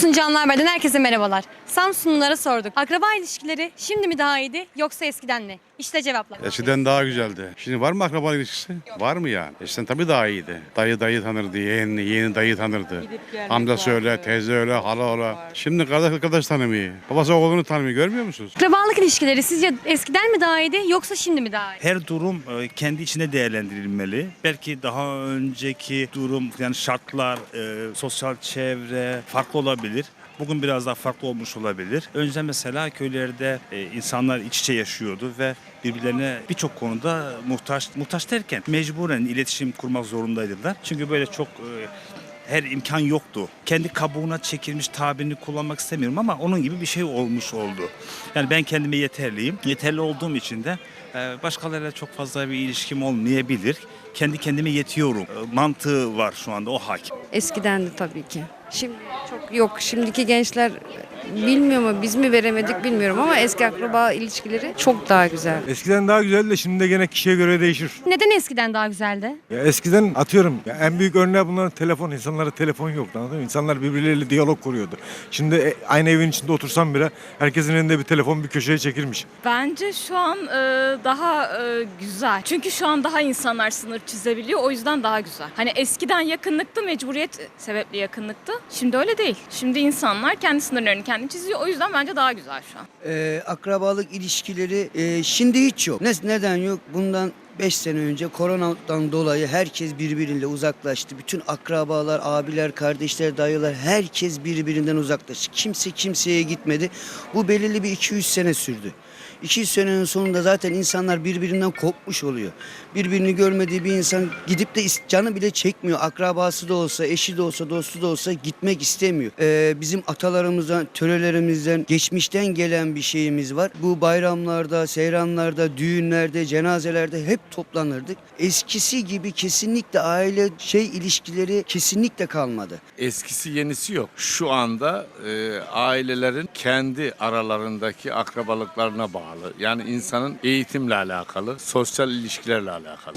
Selamlar benden herkese merhabalar. Samsunlulara sorduk. Akraba ilişkileri şimdi mi daha iyiydi yoksa eskiden mi? İşte cevaplar. Eskiden daha güzeldi. Şimdi var mı akraba ilişkisi? Var mı yani? Eskiden tabii daha iyiydi. Dayı dayı tanırdı, yeğeni, yeğeni dayı tanırdı. Amcası öyle, teyze öyle, hala öyle. Şimdi kardeş arkadaş tanımıyor. Babası oğlunu tanımıyor. Görmüyor musunuz? Akrabalık ilişkileri sizce eskiden mi daha iyiydi yoksa şimdi mi daha iyi? Her durum e, kendi içinde değerlendirilmeli. Belki daha önceki durum yani şartlar, e, sosyal çevre farklı olabilir. Bugün biraz daha farklı olmuş olabilir. Önceden mesela köylerde e, insanlar iç içe yaşıyordu ve birbirlerine birçok konuda muhtaç muhtaç derken mecburen iletişim kurmak zorundaydılar. Çünkü böyle çok e, her imkan yoktu. Kendi kabuğuna çekilmiş tabirini kullanmak istemiyorum ama onun gibi bir şey olmuş oldu. Yani ben kendime yeterliyim. Yeterli olduğum için de e, başkalarıyla çok fazla bir ilişkim olmayabilir. Kendi kendime yetiyorum. E, Mantığı var şu anda o hakim. Eskiden de tabii ki. Şimdi çok yok. Şimdiki gençler bilmiyor mu biz mi veremedik bilmiyorum ama eski akraba ilişkileri çok daha güzel. Eskiden daha güzeldi de şimdi de gene kişiye göre değişir. Neden eskiden daha güzeldi? Ya eskiden atıyorum ya en büyük örneği bunların telefon. İnsanlara telefon yoktu anladın mı? İnsanlar birbirleriyle diyalog kuruyordu. Şimdi e, aynı evin içinde otursam bile herkesin elinde bir telefon bir köşeye çekilmiş. Bence şu an e, daha e, güzel. Çünkü şu an daha insanlar sınır çizebiliyor. O yüzden daha güzel. Hani eskiden yakınlıktı, mecburiyet sebeple yakınlıktı. Şimdi öyle değil. Şimdi insanlar kendi sınırlarını kendi çiziyor. O yüzden bence daha güzel şu an. Ee, akrabalık ilişkileri e, şimdi hiç yok. Ne, neden yok? Bundan 5 sene önce koronadan dolayı herkes birbiriyle uzaklaştı. Bütün akrabalar, abiler, kardeşler, dayılar herkes birbirinden uzaklaştı. Kimse kimseye gitmedi. Bu belirli bir 200 sene sürdü. 200 senenin sonunda zaten insanlar birbirinden kopmuş oluyor. Birbirini görmediği bir insan gidip de canı bile çekmiyor. Akrabası da olsa, eşi de olsa, dostu da olsa gitmek istemiyor. Ee, bizim atalarımızdan, törelerimizden, geçmişten gelen bir şeyimiz var. Bu bayramlarda, seyranlarda, düğünlerde, cenazelerde hep toplanırdık. Eskisi gibi kesinlikle aile şey ilişkileri kesinlikle kalmadı. Eskisi yenisi yok. Şu anda e, ailelerin kendi aralarındaki akrabalıklarına bağlı. Yani insanın eğitimle alakalı, sosyal ilişkilerle alakalı.